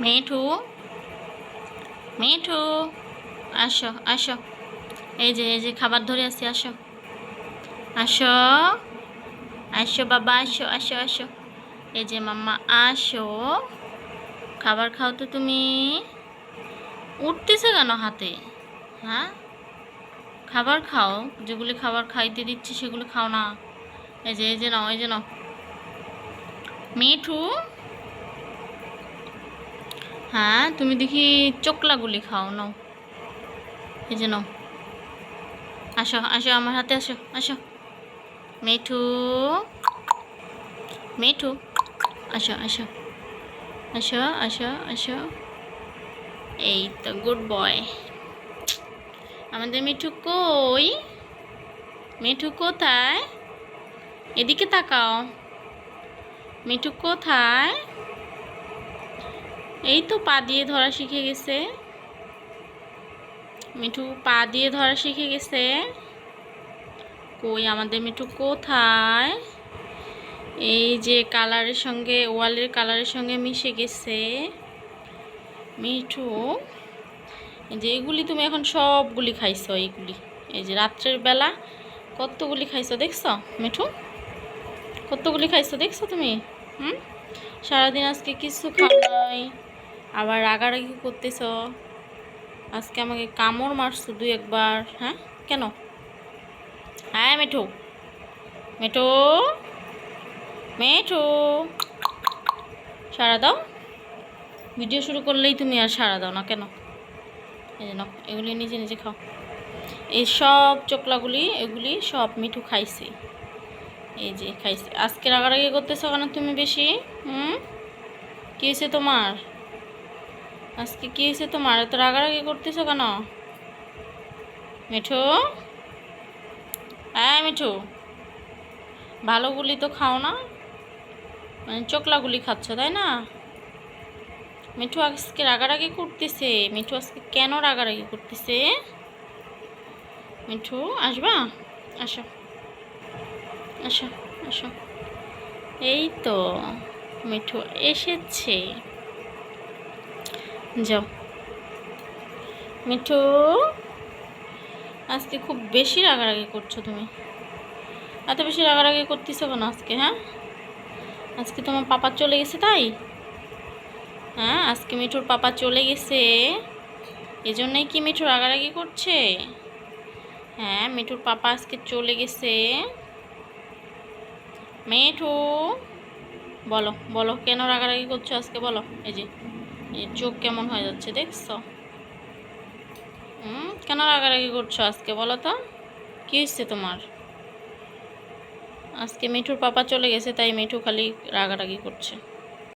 মিঠু মিঠু, আসো আসো। এই যে এই যে, খাবার ধরে আছি, আসো। আসো আসো বাবা, আসো আসো আসো। এই যে, মাম্মা, আসো। খাবার খাও তো তুমি। উঠতেছে কেন হাতে? হ্যাঁ? খাবার খাও, যেগুলি খাবার খাইতে দিচ্ছি সেগুলো খাও না। এই যে এই যে নাও, এই যে নাও। মিঠু হ্যাঁ তুমি দেখি চোকলাগুলি খাও নাও। এই যে নাও। আসো আসো আমার হাতে, আসো আসো। মিঠু মিঠু, আসো আসো। আসো আসো আসো। এই তো, গুড বয়। আমাদের মিঠু কই? মিঠু কোথায়? এদিকে তাকাও। মিঠু কোথায়? এই তো পা দিয়ে ধরা শিখে গেছে। মিঠু পা দিয়ে ধরা শিখে গেছে। কই আমাদের মিঠু কোথায়? এই যে কালারের সঙ্গে, ওয়ালের কালারের সঙ্গে মিশে গেছে। মিঠু, এই যে এগুলি তুমি এখন সবগুলি খাইছো, এইগুলি। এই যে রাত্রের বেলা কতগুলি খাইছো দেখছ, মিঠু? কতগুলি খাইছো দেখছ তুমি? হুম? সারাদিন আজকে কিছু খাও নাই। আবার রাগারাগি করতেছ? আজকে আমাকে কামড় মারছো দুই একবার হ্যাঁ? কেন? হ্যাঁ মেঠো। মেঠো? মেঠো? সারা দাও। ভিডিও শুরু করলেই তুমি আর সারা দাও না কেন? এই যে নাও, এগুলি নিজে নিজে খাও। এই সব চোকলাগুলি এগুলি সব মিঠু খাইছে। এই যে খাইছে। আজকে রাগারাগি করতেছো কেন তুমি বেশি? হুম? কী হয়েছে তোমার? আজকে কী হয়েছে তোমার? এত রাগারাগি করতেছো কেন? মিঠু? হ্যাঁ মিঠু। ভালোগুলি তো খাও না। মানে চোকলাগুলি খাচ্ছ, তাই না? মিঠু আজকে রাগারাগি করতেছে। মিঠু আজকে কেন রাগারাগি করতেছে? মিঠু, আসবা? আসো। আসো আসো। এই তো, মিঠু এসেছে। যাও। মিঠু, আজকে খুব বেশি রাগারাগি করছ তুমি। এত বেশি রাগারাগি করতেছো কেন আজকে হ্যাঁ? আজকে তোমার পাপা চলে গেছে তাই? হ্যাঁ আজকে মিঠুর পাপা চলে গেছে। এজন্যই কি মিঠু রাগারাগি করছে? হ্যাঁ মিঠুর পাপা আজকে চলে গেছে। মিঠু, বলো বলো, কেন রাগারাগি করছ আজকে বলো, এই যে। এই চোখ কেমন হয়ে যাচ্ছে দেখছ? হুম, কেন রাগারাগি করছ আজকে বলো তো? কী হচ্ছে তোমার? আজকে মিঠুর পাপা চলে গেছে, তাই মিঠু খালি রাগারাগি করছে।